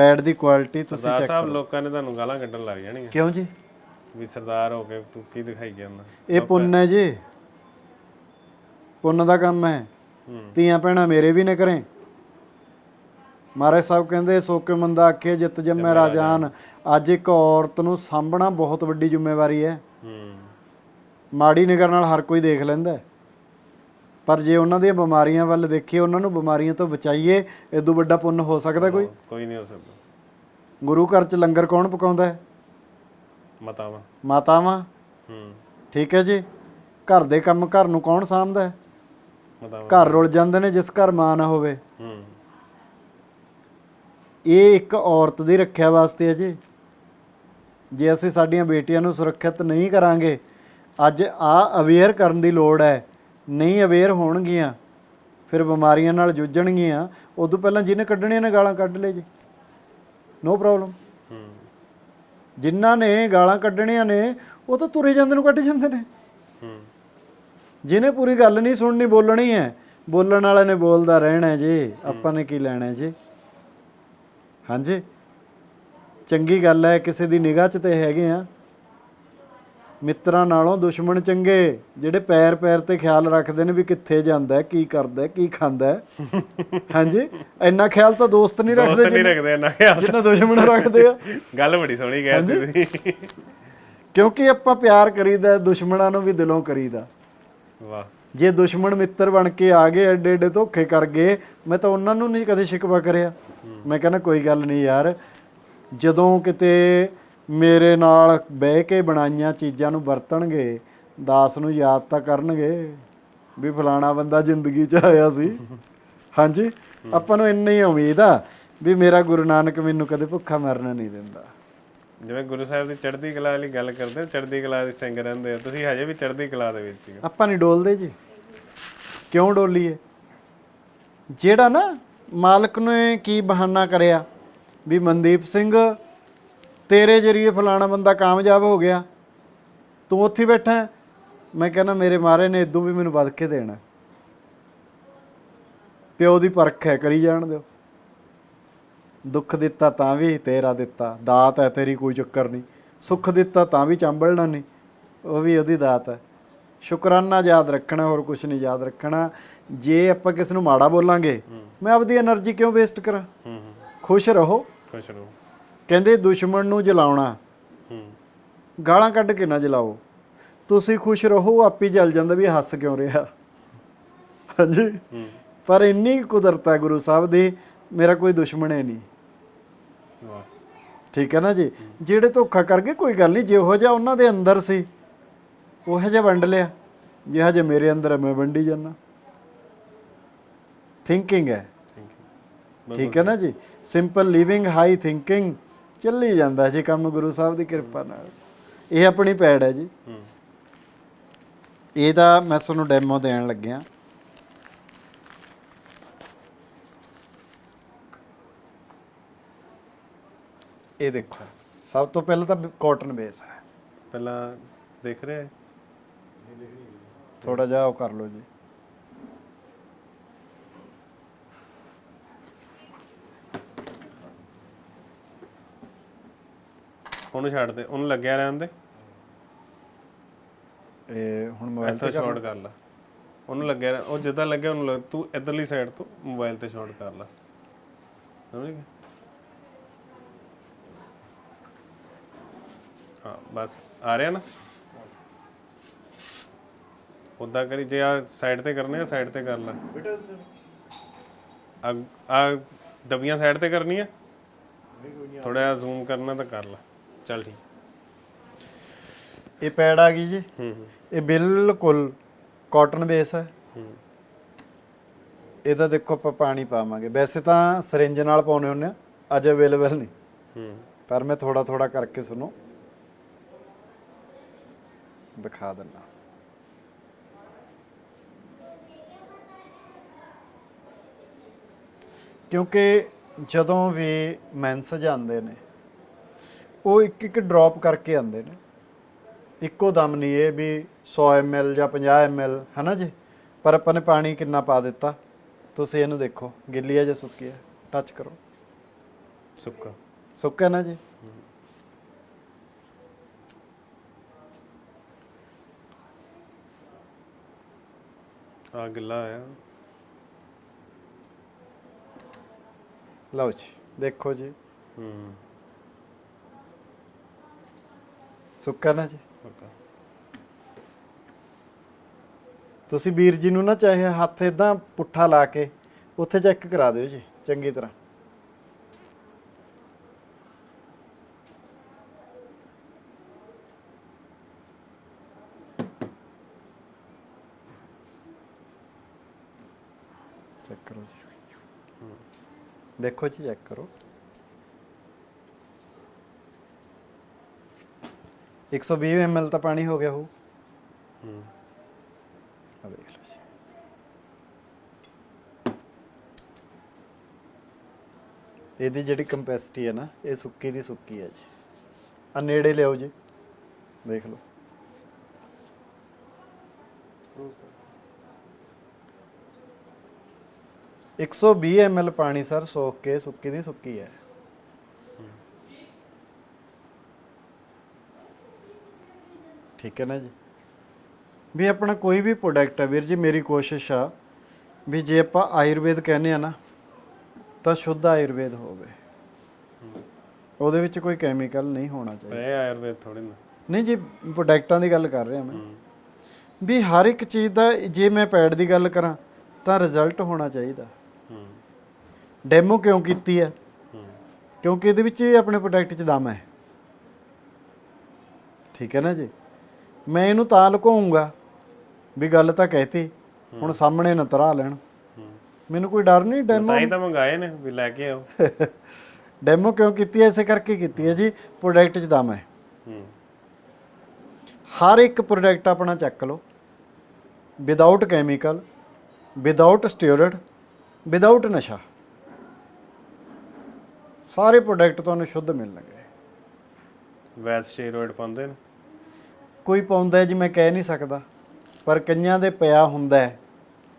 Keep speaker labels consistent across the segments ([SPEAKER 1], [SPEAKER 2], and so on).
[SPEAKER 1] Pad ਦੀ quality ਤੁਸੀਂ
[SPEAKER 2] ਸਰਦਾਰ
[SPEAKER 1] check
[SPEAKER 2] ਸਾਹਿਬ ਲੋਕਾਂ ਨੇ ਤੁਹਾਨੂੰ ਗਾਲਾਂ ਕੱਢਣ ਲੱਗ ਜਾਣੀਆਂ
[SPEAKER 1] ਕਿਉਂ ਜੀ?
[SPEAKER 2] ਵੀ ਸਰਦਾਰ ਹੋ ਕੇ ਤੂੰ ਕੀ ਦਿਖਾਈ ਜਾਂਦਾ
[SPEAKER 1] ਇਹ ਪੁੰਨ ਹੈ ਜੀ। ਪੁੰਨ ਦਾ ਕੰਮ ਹੈ। ਧੀਆਂ ਭੈਣਾਂ ਮੇਰੇ ਵੀ ਨੇ ਕਰੇ। ਮਹਾਰਾਜ ਸਾਹਿਬ ਕਹਿੰਦੇ ਸੋਕੇ ਮੰਦਾ ਆਖੇ ਜਿੱਤ ਜੰਮੇ ਰਾਜਾਨ। ਅੱਜ ਇੱਕ ਔਰਤ ਨੂੰ ਸਾਂਭਣਾ ਬਹੁਤ ਵੱਡੀ ਜ਼ਿੰਮੇਵਾਰੀ ਹੈ।
[SPEAKER 2] ਹੂੰ।
[SPEAKER 1] ਮਾੜੀ ਨਿਗਰ ਨਾਲ ਹਰ ਕੋਈ ਦੇਖ ਲੈਂਦਾ ਹੈ। ਪਰ ਜੇ ਉਹਨਾਂ ਦੀਆਂ ਬਿਮਾਰੀਆਂ ਵੱਲ ਦੇਖੀਏ ਉਹਨਾਂ ਨੂੰ ਬਿਮਾਰੀਆਂ ਤੋਂ ਬਚਾਈਏ ਇਦੋਂ ਵੱਡਾ ਪੁੰਨ ਹੋ ਸਕਦਾ ਕੋਈ?
[SPEAKER 2] ਕੋਈ ਨਹੀਂ ਹੋ ਸਕਦਾ।
[SPEAKER 1] ਗੁਰੂ ਘਰ 'ਚ ਲੰਗਰ ਕੌਣ ਪਕਾਉਂਦਾ ਹੈ?
[SPEAKER 2] ਮਤਾਵਾ।
[SPEAKER 1] ਮਾਤਾਵਾਂ?
[SPEAKER 2] ਹੂੰ।
[SPEAKER 1] ਠੀਕ ਹੈ ਜੀ। ਘਰ ਦੇ ਕੰਮ ਘਰ ਨੂੰ ਕੌਣ ਸਾਂਭਦਾ ਹੈ?
[SPEAKER 2] ਮਤਾਵਾ।
[SPEAKER 1] ਘਰ ਰੁਲ ਜਾਂਦੇ ਨੇ ਜਿਸ ਘਰ ਮਾਂ ਨਾ ਹੋਵੇ।
[SPEAKER 2] ਹੂੰ।
[SPEAKER 1] ਇਹ ਇੱਕ ਔਰਤ ਦੀ ਰੱਖਿਆ ਵਾਸਤੇ ਹੈ ਜੀ। ਜੇ ਅਸੀਂ ਸਾਡੀਆਂ ਬੇਟੀਆਂ ਨੂੰ ਸੁਰੱਖਿਅਤ ਨਹੀਂ ਕਰਾਂਗੇ ਅੱਜ ਆ ਅਵੇਅਰ ਕਰਨ ਦੀ ਲੋੜ ਹੈ। ਨਹੀਂ ਅਵੇਅਰ ਹੋਣਗੀਆਂ, ਫਿਰ ਬਿਮਾਰੀਆਂ ਨਾਲ ਜੂਝਣਗੀਆਂ, ਉਦੋਂ ਪਹਿਲਾਂ ਜਿਹਨੇ ਕੱਢਣੀਆਂ ਨੇ ਗਾਲਾਂ ਕੱਢ ਲੈ ਜੀ। ਨੋ ਪ੍ਰੋਬਲਮ
[SPEAKER 2] ਹੂੰ
[SPEAKER 1] ਜਿਨ੍ਹਾਂ ਨੇ ਗਾਲਾਂ ਕੱਢਣੀਆਂ ਨੇ, ਉਹ ਤਾਂ ਤੁਰੇ ਜਾਂਦੇ ਨੂੰ ਕੱਢ ਜਾਂਦੇ ਨੇ। ਜਿਹਨੇ ਪੂਰੀ ਗੱਲ ਨਹੀਂ ਸੁਣਨੀ, ਬੋਲਣੀ ਹੈ। ਬੋਲਣ ਵਾਲੇ ਨੇ ਬੋਲਦਾ ਰਹਿਣਾ ਜੀ, ਆਪਾਂ ਨੇ ਕੀ ਲੈਣਾ ਜੀ? ਹਾਂਜੀ। ਚੰਗੀ ਗੱਲ ਹੈ, ਕਿਸੇ ਦੀ ਨਿਗਾਹ 'ਚ ਤੇ ਹੈਗੇ ਆ। ਮਿੱਤਰਾਂ ਨਾਲੋਂ ਦੁਸ਼ਮਣ ਚੰਗੇ। ਜਿਹੜੇ ਪੈਰ ਪੈਰ ਤੇ ਖਿਆਲ ਰੱਖਦੇ ਨੇ ਵੀ ਕਿੱਥੇ ਜਾਂਦਾ ਕੀ ਕਰਦਾ ਕੀ ਖਾਂਦਾ। ਹਾਂਜੀ? ਇੰਨਾ ਖਿਆਲ ਤਾਂ ਦੋਸਤ ਨਹੀਂ ਰੱਖਦੇ
[SPEAKER 2] ਦੋਸਤ ਨਹੀਂ ਰੱਖਦੇ ਨਾ ਖਿਆਲ
[SPEAKER 1] ਜਿੰਨਾ ਦੁਸ਼ਮਣ ਰੱਖਦੇ ਆ।
[SPEAKER 2] ਗੱਲ ਬੜੀ ਸੋਹਣੀ ਕਹਿ ਦਿੱਤੀ ਤੁਸੀਂ।
[SPEAKER 1] ਕਿਉਂਕਿ ਆਪਾਂ ਪਿਆਰ ਕਰੀਦਾ ਦੁਸ਼ਮਣਾਂ ਨੂੰ ਵੀ ਦਿਲੋਂ ਕਰੀਦਾ।
[SPEAKER 2] ਵਾਹ।
[SPEAKER 1] ਜੇ ਦੁਸ਼ਮਣ ਮਿੱਤਰ ਬਣ ਕੇ ਆ ਗਏ ਐਡੇ ਐਡੇ ਧੋਖੇ ਕਰ ਗਏ ਮੈਂ ਤਾਂ ਉਹਨਾਂ ਨੂੰ ਨਹੀਂ ਕਦੇ ਸ਼ਿਕਵਾ ਕਰਿਆ। ਮੈਂ ਕਹਿੰਦਾ ਕੋਈ ਗੱਲ ਨਹੀਂ ਯਾਰ ਜਦੋਂ ਕਿਤੇ ਮੇਰੇ ਨਾਲ ਬਹਿ ਕੇ ਬਣਾਈਆਂ ਚੀਜ਼ਾਂ ਨੂੰ ਵਰਤਣਗੇ ਦਾਸ ਨੂੰ ਯਾਦ ਤਾਂ ਕਰਨਗੇ ਵੀ ਫਲਾਣਾ ਬੰਦਾ ਜ਼ਿੰਦਗੀ 'ਚ ਆਇਆ ਸੀ। ਹਾਂਜੀ? ਆਪਾਂ ਨੂੰ ਇੰਨੀ ਹੀ ਉਮੀਦ ਆ ਵੀ ਮੇਰਾ ਗੁਰੂ ਨਾਨਕ ਮੈਨੂੰ ਕਦੇ ਭੁੱਖਾ ਮਰਨਾ ਨਹੀਂ ਦਿੰਦਾ।
[SPEAKER 2] ਜਿਵੇਂ ਗੁਰੂ ਸਾਹਿਬ ਦੀ ਚੜ੍ਹਦੀ ਕਲਾ ਵਾਲੀ ਗੱਲ ਕਰਦੇ ਹੋ, ਚੜ੍ਹਦੀ ਕਲਾ ਦੇ ਸਿੰਘ ਰਹਿੰਦੇ ਆ। ਤੁਸੀਂ ਹਜੇ ਵੀ ਚੜ੍ਹਦੀ ਕਲਾ ਦੇ ਵਿੱਚ ਹੀ ਹੋ
[SPEAKER 1] ਆਪਾਂ ਨਹੀਂ ਡੋਲਦੇ ਜੀ। ਕਿਉਂ ਡੋਲੀਏ? ਜਿਹੜਾ ਨਾ ਮਾਲਕ ਨੇ ਕੀ ਬਹਾਨਾ ਕਰਿਆ ਵੀ ਮਨਦੀਪ ਸਿੰਘ ਤੇਰੇ ਜਰੀਏ ਫਲਾਣਾ ਬੰਦਾ ਕਾਮਯਾਬ ਹੋ ਗਿਆ। ਤੂੰ ਉੱਥੇ ਬੈਠਾ ਮੈਂ ਕਹਿੰਦਾ ਮੇਰੇ ਮਾਰੇ ਨੇ ਇਦੋਂ ਵੀ ਮੈਨੂੰ ਵੱਧ ਕੇ ਦੇਣਾ। ਪਿਓ ਦੀ ਪਰਖ ਹੈ ਕਰੀ ਜਾਣ ਦਿਓ। ਦੁੱਖ ਦਿੱਤਾ ਤਾਂ ਵੀ ਤੇਰਾ ਦਿੱਤਾ। ਦਾਤ ਹੈ ਤੇਰੀ ਕੋਈ ਚੱਕਰ ਨਹੀਂ। ਸੁੱਖ ਦਿੱਤਾ ਤਾਂ ਵੀ ਚਾਂਬਲਣਾ ਨਹੀਂ। ਉਹ ਵੀ ਉਹਦੀ ਦਾਤ ਹੈ। ਸ਼ੁਕਰਾਨਾ ਯਾਦ ਰੱਖਣਾ ਹੋਰ ਕੁਝ ਨਹੀਂ ਯਾਦ ਰੱਖਣਾ। ਜੇ ਆਪਾਂ ਕਿਸੇ ਨੂੰ ਮਾੜਾ ਬੋਲਾਂਗੇ ਮੈਂ ਆਪਦੀ એનર્ਜੀ ਕਿਉਂ ਵੇਸਟ ਕਰਾਂ? ਖੁਸ਼ ਰਹੋ।
[SPEAKER 2] ਖੁਸ਼ ਰਹੋ।
[SPEAKER 1] ਕਹਿੰਦੇ ਦੁਸ਼ਮਣ ਨੂੰ ਜਲਾਉਣਾ।
[SPEAKER 2] ਹੂੰ।
[SPEAKER 1] ਗਾਲਾਂ ਕੱਢ ਕੇ ਨਾ ਜਲਾਓ। ਤੁਸੀਂ ਖੁਸ਼ ਰਹੋ ਆਪੇ ਜਲ ਜਾਂਦਾ ਵੀ ਹੱਸ ਕਿਉਂ ਰਿਹਾ। ਹਾਂਜੀ। ਪਰ ਇੰਨੀ ਕੁਦਰਤ ਹੈ ਗੁਰੂ ਸਾਹਿਬ ਦੀ ਮੇਰਾ ਕੋਈ ਦੁਸ਼ਮਣ ਹੈ ਨਹੀਂ। ਠੀਕ ਹੈ ਨਾ ਜੀ? ਜਿਹੜੇ ਧੋਖਾ ਕਰ ਗਏ ਕੋਈ ਗੱਲ ਨਹੀਂ ਜਿਹੋ ਜਿਹਾ ਉਹਨਾਂ ਦੇ ਅੰਦਰ ਸੀ ਉਹੋ ਜਿਹਾ ਵੰਡ ਲਿਆ। ਜਿਹੋ ਜਿਹਾ ਮੇਰੇ ਅੰਦਰ ਹੈ ਮੈਂ ਵੰਡੀ ਜਾਂਦਾ। ਥਿੰਕਿੰਗ ਹੈ। ਠੀਕ ਹੈ ਨਾ ਜੀ? ਸਿੰਪਲ ਲਿਵਿੰਗ ਹਾਈ ਥਿੰਕਿੰਗ ਚੱਲੀ ਜਾਂਦਾ ਜੀ ਕੰਮ ਗੁਰੂ ਸਾਹਿਬ ਦੀ ਕਿਰਪਾ ਨਾਲ। ਇਹ ਆਪਣੀ ਪੈੜ ਹੈ ਜੀ।
[SPEAKER 2] ਹੂੰ
[SPEAKER 1] ਇਹ ਤਾਂ ਮੈਂ ਤੁਹਾਨੂੰ ਡੈਮੋ ਦੇਣ ਲੱਗਿਆ। ਇਹ ਦੇਖੋ ਸਭ ਤੋਂ ਪਹਿਲਾਂ ਤਾਂ ਕਾਟਨ ਬੇਸ ਹੈ।
[SPEAKER 2] ਪਹਿਲਾਂ ਦੇਖ ਰਹੇ
[SPEAKER 1] ਥੋੜਾ ਜਿਹਾ ਉਹ ਕਰ ਲਓ ਜੀ।
[SPEAKER 2] ਉਹਨੂੰ ਛੱਡ ਦੇ ਉਹਨੂੰ ਲੱਗਿਆ ਰਹਿਣ ਦੇ।
[SPEAKER 1] ਇਹ ਹੁਣ ਮੋਬਾਈਲ ਤੇ
[SPEAKER 2] ਸ਼ਾਰਟ ਕਰ ਲੈ। ਉਹਨੂੰ ਲੱਗਿਆ ਰਹਿ- ਉਹ ਜਿੱਦਾਂ ਲੱਗਿਆ ਉਹਨੂੰ ਲੱਗ- ਤੂੰ ਇਧਰਲੀ ਸਾਈਡ ਤੋਂ ਮੋਬਾਈਲ ਤੇ ਸ਼ਾਰਟ ਕਰ ਲੈ। ਸਮਝ ਗਿਆ ਹਾਂ ਬਸ ਆ ਰਿਹਾ ਨਾ? ਉਦਾਂ ਕਰੀ ਜੇ ਆ ਸਾਈਡ ਤੇ ਕਰਨੇ ਆ ਸਾਈਡ ਤੇ ਕਰ ਲੈ। ਆ ਆ ਦਬੀਆਂ ਸਾਈਡ ਤੇ ਕਰਨੀ ਆ? ਥੋੜਾ ਜ਼ੂਮ ਕਰਨਾ ਤਾਂ ਕਰ ਲੈ। ਚੱਲ ਠੀਕ।
[SPEAKER 1] ਇਹ ਪੈਡ ਆ ਗਈ ਜੀ।
[SPEAKER 2] ਹੂੰ ਹੂੰ।
[SPEAKER 1] ਇਹ ਬਿਲਕੁਲ ਕਾਟਨ ਬੇਸ ਹੈ।
[SPEAKER 2] ਹੂੰ।
[SPEAKER 1] ਇਹਦਾ ਦੇਖੋ ਆਪਾਂ ਪਾਣੀ ਪਾਵਾਂਗੇ। ਵੈਸੇ ਤਾਂ ਸਰਿੰਜ ਨਾਲ ਪਾਉਨੇ ਹੁੰਦੇ ਆ ਅੱਜ ਅਵੇਲੇਬਲ ਨਹੀਂ।
[SPEAKER 2] ਹੂੰ।
[SPEAKER 1] ਪਰ ਮੈਂ ਥੋੜਾ ਥੋੜਾ ਕਰਕੇ ਸੁਣੋ। ਦਿਖਾ ਦਿੰਦਾ ਕਿਉਂਕਿ ਜਦੋਂ ਵੀ ਮੈਂਸ ਜਾਂਦੇ ਨੇ ਉਹ ਇੱਕ ਇੱਕ ਡ੍ਰੌਪ ਕਰਕੇ ਆਉਂਦੇ ਨੇ। ਇੱਕੋ ਦਮ ਨਹੀਂ ਇਹ ਵੀ 100 ml ਜਾਂ 50 ml ਹਨਾ ਜੀ? ਪਰ ਆਪਾਂ ਨੇ ਪਾਣੀ ਕਿੰਨਾ ਪਾ ਦਿੱਤਾ? ਤੁਸੀਂ ਇਹਨੂੰ ਦੇਖੋ ਗਿੱਲੀ ਹੈ ਜਾਂ ਸੁੱਕੀ ਹੈ ਟੱਚ ਕਰੋ।
[SPEAKER 2] ਸੁੱਕਾ।
[SPEAKER 1] ਸੁੱਕਾ ਨਾ ਜੀ?
[SPEAKER 2] ਆ ਗਿੱਲਾ ਆਇਆ
[SPEAKER 1] ਲਓ ਜੀ ਦੇਖੋ ਜੀ।
[SPEAKER 2] ਹੂੰ।
[SPEAKER 1] ਸੁੱਕਾ ਨਾ ਜੀ। ਤੁਸੀਂ ਵੀਰ ਜੀ ਨੂੰ ਨਾ ਚਾਹੇ ਹੱਥ ਇਦਾਂ ਪੁੱਠਾ ਲਾ ਕੇ ਉੱਥੇ ਚੈੱਕ ਕਰਾ ਦਿਓ ਜੀ ਚੰਗੀ ਤਰ੍ਹਾਂ। ਚੈੱਕ ਕਰੋ ਜੀ। ਦੇਖੋ ਜੀ ਚੈੱਕ ਕਰੋ। 120 ml ਤਾਂ ਪਾਣੀ ਹੋ ਗਿਆ ਹੋਊ।
[SPEAKER 2] ਹੂੰ।
[SPEAKER 1] ਆ ਦੇਖ ਲਓ ਜੀ। ਇਹਦੀ ਜਿਹੜੀ ਕੰਪੈਸਿਟੀ ਹੈ ਨਾ ਇਹ ਸੁੱਕੀ ਦੀ ਸੁੱਕੀ ਹੈ ਜੀ। ਆ ਨੇੜੇ ਲਿਆਓ ਜੀ। ਦੇਖ ਲਓ। ਇੱਕ ਵੀਹ ml ਪਾਣੀ ਸਰ ਸੋਖ ਕੇ ਸੁੱਕੀ ਦੀ ਸੁੱਕੀ ਹੈ। ਠੀਕ ਹੈ ਨਾ ਜੀ? ਵੀ ਆਪਣਾ ਕੋਈ ਵੀ ਪ੍ਰੋਡਕਟ ਹੈ ਵੀਰ ਜੀ ਮੇਰੀ ਕੋਸ਼ਿਸ਼ ਆ ਵੀ ਜੇ ਆਪਾਂ ਆਯੁਰਵੇਦ ਕਹਿੰਦੇ ਆ ਨਾ ਤਾਂ ਸ਼ੁੱਧ ਆਯੁਰਵੇਦ ਹੋਵੇ। ਉਹਦੇ ਵਿੱਚ ਕੋਈ ਕੈਮੀਕਲ ਨਹੀਂ ਹੋਣਾ
[SPEAKER 2] ਪਰ
[SPEAKER 1] ਚਾਹੀਦਾ
[SPEAKER 2] ਇਹ ਆਯੁਰਵੇਦ ਥੋੜੀ ਨਾ।
[SPEAKER 1] ਨਹੀਂ ਜੀ ਪ੍ਰੋਡਕਟਾਂ ਦੀ ਗੱਲ ਕਰ ਰਿਹਾ ਮੈਂ। ਵੀ ਹਰ ਇੱਕ ਚੀਜ਼ ਦਾ ਜੇ ਮੈਂ ਪੈਡ ਦੀ ਗੱਲ ਕਰਾਂ ਤਾਂ ਰਿਜ਼ਲਟ ਹੋਣਾ ਚਾਹੀਦਾ।
[SPEAKER 2] ਹੂੰ।
[SPEAKER 1] ਡੈਮੋ ਕਿਉਂ ਕੀਤੀ ਹੈ? ਕਿਉਂਕਿ ਇਹਦੇ ਵਿੱਚ ਆਪਣੇ ਪ੍ਰੋਡਕਟ 'ਚ ਦਮ ਹੈ। ਠੀਕ ਹੈ ਨਾ ਜੀ? ਮੈਂ ਇਹਨੂੰ ਤਾਂ ਲੁਕਾਉਂਗਾ। ਵੀ ਗੱਲ ਤਾਂ ਕਹਿਤੀ ਹੁਣ ਸਾਹਮਣੇ ਨਾ ਤਰਾ ਲੈਣ। ਮੈਨੂੰ ਕੋਈ ਡਰ ਨਹੀਂ ਡੈਮੋ
[SPEAKER 2] ਤਾਂ ਹੀ ਤਾਂ ਮੰਗਾਏ ਨੇ ਵੀ ਲੈ ਕੇ ਆਓ।
[SPEAKER 1] ਡੈਮੋ ਕਿਉਂ ਕੀਤੀ ਹੈ ਇਸੇ ਕਰਕੇ ਕੀਤੀ ਹੈ ਜੀ ਪ੍ਰੋਡਕਟ 'ਚ ਦਮ ਹੂੰ। ਹਰ ਇੱਕ ਪ੍ਰੋਡਕਟ ਆਪਣਾ ਚੱਕ ਲਓ। Without chemical without steroid without ਨਸ਼ਾ। ਸਾਰੇ ਪ੍ਰੋਡਕਟ ਤੁਹਾਨੂੰ ਸ਼ੁੱਧ ਮਿਲਣਗੇ।
[SPEAKER 2] ਵੈਦ ਸਟੀਰੋਇਡ ਪਾਉਂਦੇ ਨੇ।
[SPEAKER 1] ਕੋਈ ਪਾਉਂਦਾ ਜੀ ਮੈਂ ਕਹਿ ਨਹੀਂ ਸਕਦਾ। ਪਰ ਕਈਆਂ ਦੇ ਪਿਆ ਹੁੰਦਾ ਹੈ।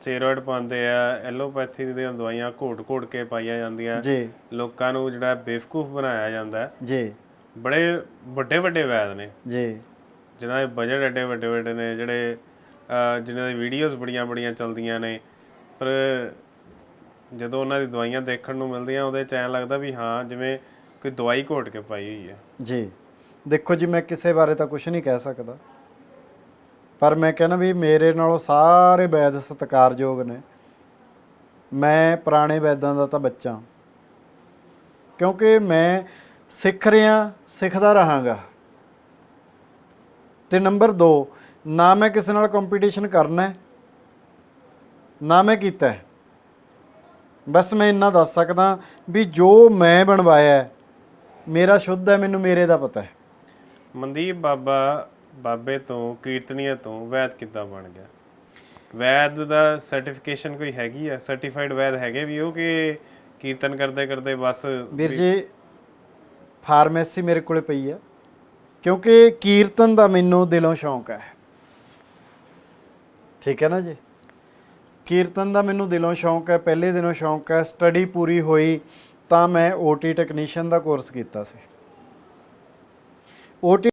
[SPEAKER 2] ਸਟੀਰੋਇਡ ਪਾਉਂਦੇ ਆ ਐਲੋਪੈਥੀ ਦੀਆਂ ਦਵਾਈਆਂ ਘੋਟ-ਘੋਟ ਕੇ ਪਾਈਆਂ ਜਾਂਦੀਆਂ।
[SPEAKER 1] ਜੀ।
[SPEAKER 2] ਲੋਕਾਂ ਨੂੰ ਜਿਹੜਾ ਬੇਵਕੂਫ ਬਣਾਇਆ ਜਾਂਦਾ।
[SPEAKER 1] ਜੀ।
[SPEAKER 2] ਬੜੇ ਵੱਡੇ ਵੱਡੇ ਵੈਦ ਨੇ।
[SPEAKER 1] ਜੀ।
[SPEAKER 2] ਜਿਨ੍ਹਾਂ ਦੇ ਬਜਟ ਐਡੇ ਵੱਡੇ ਵੱਡੇ ਨੇ ਜਿਹੜੇ ਜਿਨ੍ਹਾਂ ਦੀ ਵੀਡੀਓਜ਼ ਬੜੀਆਂ ਬੜੀਆਂ ਚੱਲਦੀਆਂ ਨੇ। ਪਰ ਜਦੋਂ ਉਹਨਾਂ ਦੀ ਦਵਾਈਆਂ ਦੇਖਣ ਨੂੰ ਮਿਲਦੀਆਂ ਉਹਦੇ ਚ ਐਂ ਲੱਗਦਾ ਵੀ ਹਾਂ ਜਿਵੇਂ ਕੋਈ ਦਵਾਈ ਘੋਟ ਕੇ ਪਾਈ ਹੋਈ ਹੈ।
[SPEAKER 1] ਜੀ। ਦੇਖੋ ਜੀ, ਮੈਂ ਕਿਸੇ ਬਾਰੇ ਤਾਂ ਕੁਝ ਨਹੀਂ ਕਹਿ ਸਕਦਾ। ਪਰ ਮੈਂ ਕਹਿੰਦਾ ਵੀ ਮੇਰੇ ਨਾਲੋਂ ਸਾਰੇ ਵੈਦ ਸਤਿਕਾਰਯੋਗ ਨੇ। ਮੈਂ ਪੁਰਾਣੇ ਵੈਦਾਂ ਦਾ ਤਾਂ ਬੱਚਾ। ਕਿਉਂਕਿ ਮੈਂ ਸਿੱਖ ਰਿਹਾ, ਸਿੱਖਦਾ ਰਹਾਂਗਾ। ਤੇ ਨੰਬਰ 2 ਨਾ ਮੈਂ ਕਿਸੇ ਨਾਲ ਕੰਪੀਟੀਸ਼ਨ ਕਰਨਾ ਹੈ, ਨਾ ਮੈਂ ਕੀਤਾ ਬਸ ਮੈਂ ਇੰਨਾ ਦੱਸ ਸਕਦਾ ਵੀ ਜੋ ਮੈਂ ਬਣਵਾਇਆ ਮੇਰਾ ਸ਼ੁੱਧ ਹੈ, ਮੈਨੂੰ ਮੇਰੇ ਦਾ ਪਤਾ ਹੈ।
[SPEAKER 2] ਮਨਦੀਪ ਬਾਬਾ ਬਾਬੇ ਤੋਂ ਕੀਰਤਨੀਆ ਤੋਂ ਵੈਦ ਕਿੱਦਾਂ ਬਣ ਗਿਆ? ਵੈਦ ਦਾ ਸਰਟੀਫਿਕੇਸ਼ਨ ਕੋਈ ਹੈਗੀ ਆ? ਸਰਟੀਫਾਈਡ ਵੈਦ ਹੈਗੇ ਵੀ ਉਹ ਕਿ ਕੀਰਤਨ ਕਰਦੇ ਕਰਦੇ ਬਸ
[SPEAKER 1] ਵੀਰ ਜੀ ਫਾਰਮੇਸੀ ਮੇਰੇ ਕੋਲੇ ਪਈ ਆ। ਕਿਉਂਕਿ ਕੀਰਤਨ ਦਾ ਮੈਨੂੰ ਦਿਲੋਂ ਸ਼ੌਂਕ ਹੈ। ਠੀਕ ਹੈ ਨਾ ਜੀ? ਕੀਰਤਨ ਦਾ ਮੈਨੂੰ ਦਿਲੋਂ ਸ਼ੌਂਕ ਹੈ ਪਹਿਲੇ ਦਿਨੋਂ ਸ਼ੌਂਕ ਹੈ। ਸਟੱਡੀ ਪੂਰੀ ਹੋਈ ਤਾਂ ਮੈਂ ਓਟੀ ਟੈਕਨੀਸ਼ੀਅਨ ਦਾ ਕੋਰਸ ਕੀਤਾ ਸੀ। ਓਟੀ